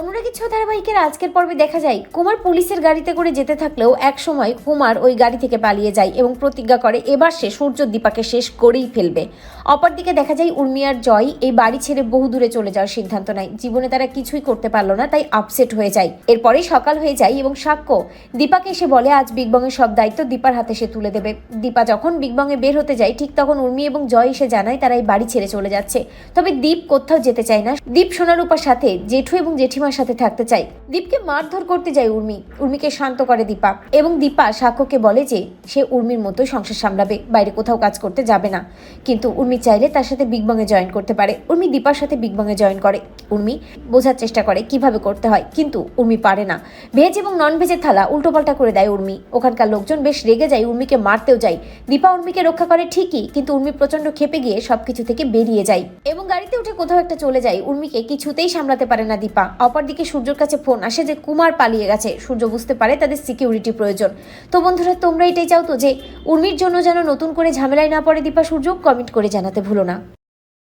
অনুরাগী ছ ধারাবাহিকের আজকের পর্বে দেখা যায়, কুমার পুলিশের গাড়িতে করে যেতে থাকলেও এক সময় কুমার ওই গাড়ি থেকে পালিয়ে যায় এবং প্রতিজ্ঞা করে, এবার সে সূর্য দীপাকে শেষ করেই ফেলবে। অপরদিকে দেখা যায়, উর্মিয়ার জয় এই বাড়ি ছেড়ে বহু দূরে চলে যাওয়ার সিদ্ধান্ত নেয়। জীবনে তারা কিছুই করতে পারল না, তাই আপসেট হয়ে যায়। এরপরেই সকাল হয়ে যায় এবং সাক্ষ্য, দীপাকে এসে বলে, আজ বিগ সব দায়িত্ব দীপার হাতে সে তুলে দেবে। দীপা যখন বিগ বের হতে যায়, ঠিক তখন উর্মি এবং জয় এসে জানায়, তারা এই বাড়ি ছেড়ে চলে যাচ্ছে। তবে দীপ কোথাও যেতে চায় না। দীপ সোনারূপার সাথে, জেঠু এবং জেঠিমার সাথে থাকতে চায় দীপকে মারধর করতে যায় উর্মি। উর্মিকে শান্ত করে দীপা এবং দীপা সাক্ষ্যকে বলে যে, সে উর্মির মতোই সংসার সামলাবে, বাইরে কোথাও কাজ করতে যাবে না। কিন্তু উর্মি চাইলে তার সাথে বিগ বংয়ে জয়েন করতে পারে। উর্মি দীপার সাথে বিগ বংয়ে জয়েন করে। উর্মি বোঝার চেষ্টা করে কীভাবে করতে হয়, কিন্তু উর্মি পারে না। ভেজ এবং নন ভেজের থালা উল্টোপাল্টা করে দেয় উর্মি। ওখানকার লোকজন বেশ রেগে যায়, উর্মিকে মারতেও যায়। দীপা উর্মিকে রক্ষা করে ঠিকই, কিন্তু উর্মি প্রচণ্ড খেপে গিয়ে সবকিছু থেকে বেরিয়ে যায়। এবং গাড়িতে উঠে কোথাও একটা চলে যায়। উর্মিকে কিছুতেই সামলাতে পারে না দীপা। অপরদিকে সূর্যর কাছে ফোন আসে যে কুমার পালিয়ে গেছে। সূর্য বুঝতে পারে তাদের সিকিউরিটি প্রয়োজন। তো বন্ধুরা, তোমরা এটাই চাও তো যে উর্মির জন্য যেন নতুন করে ঝামেলায় না পড়ে দীপা সূর্য? কমেন্ট করে জানাতে ভুলো না।